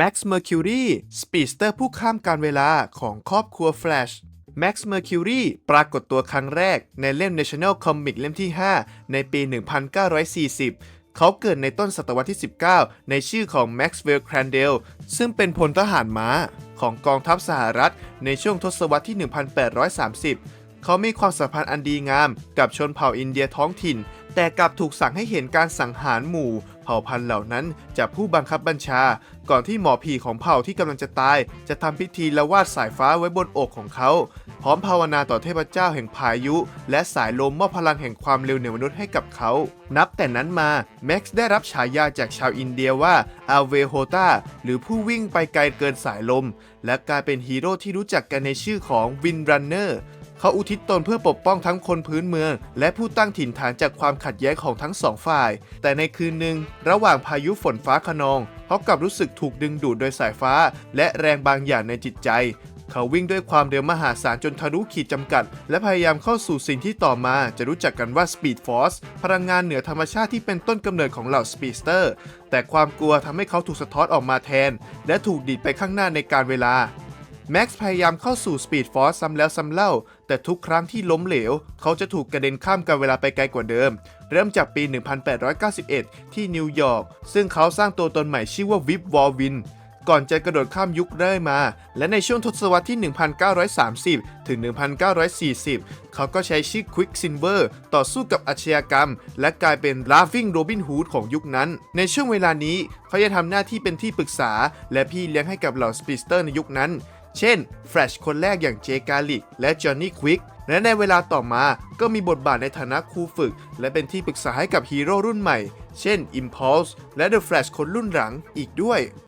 Max Mercury สปีดสเตอร์ผู้ข้ามการเวลาของครอบครัว Flash Max Mercury ปรากฏตัวครั้งแรกในเล่ม National Comic เล่มที่ 5 ในปี 1940 เขาเกิดในต้นศตวรรษที่ 19 ในชื่อของ Maxwell Crandall ซึ่งเป็นพลทหารม้าของกองทัพสหรัฐ ในช่วงทศวรรษที่ 1830 เขามีความสัมพันธ์อันดีงามกับชนเผ่าอินเดียท้องถิ่น แต่กลับถูกสั่งให้เห็นการสังหารหมู่ เผ่าพันธุ์เหล่านั้นจากผู้บังคับบัญชา ก่อนที่หมอผีของเผ่าที่กำลังจะตาย จะทำพิธีละวาดสายฟ้าไว้บนอกของเขา พร้อมภาวนาต่อเทพเจ้าแห่งพายุ และสายลมมอบพลังแห่งความเร็วเหนือมนุษย์ให้กับเขา นับแต่นั้นมาแม็กซ์ได้รับฉายาจากชาวอินเดียว่าอัลเวโฮตาหรือผู้วิ่งไปไกลเกินสายลม และกลายเป็นฮีโร่ที่รู้จักกันในชื่อของวินรันเนอร์ เขาอุทิศตนเพื่อปกป้องทั้งคนพื้นเมือง และผู้ตั้งถิ่นฐานจากความขัดแย้งของทั้งสองฝ่าย แต่ในคืนหนึ่ง ระหว่างพายุฝนฟ้าขนองเขากลับรู้สึกถูกดึงดูดโดยสายฟ้า และแรงบางอย่างในจิตใจ เขาวิ่งด้วยความเร็วมหาศาลจนทะลุขีดจำกัด และพยายามเข้าสู่สิ่งที่ต่อมาจะรู้จักกันว่า Speed Force พลังงานเหนือธรรมชาติที่เป็นต้นกำเนิดของเหล่า Speedster แต่ความกลัวทำให้เขาถูกสะท้อนออกมาแทน และถูกดีดไปข้างหน้าในการเวลา แม็กซ์พยายามเข้าสู่ Speed Force ซ้ำแล้วซ้ำเล่า แต่ทุกครั้งที่ล้มเหลว เขาจะถูกกระเด็นข้ามการเวลาไปไกลกว่าเดิม เริ่มจากปี 1891 ที่นิวยอร์ก ซึ่งเขาสร้างตัวตนใหม่ชื่อว่าวิปวอลวิน ก่อนจะกระโดดข้ามยุคเรื่อยมา และในช่วงทศวรรษที่ 1930 ถึง 1940 เขาก็ใช้ชื่อ Quicksilver ต่อสู้กับอาชญากรรม และกลายเป็น Laughing Robin Hood ของยุคนั้น ในช่วงเวลานี้ เขาจะทำหน้าที่เป็นที่ปรึกษา และพี่เลี้ยงให้กับเหล่าสปีสเตอร์ในยุคนั้น เช่น แฟลชคนแรกอย่างเจกาลิกและจอห์นนี่ควิกและในเวลาต่อมาก็มีบทบาทในฐานะครูฝึก และเป็นที่ปรึกษาให้กับฮีโร่รุ่นใหม่ เช่น Impulse และ The Flash คนรุ่นหลังอีกด้วย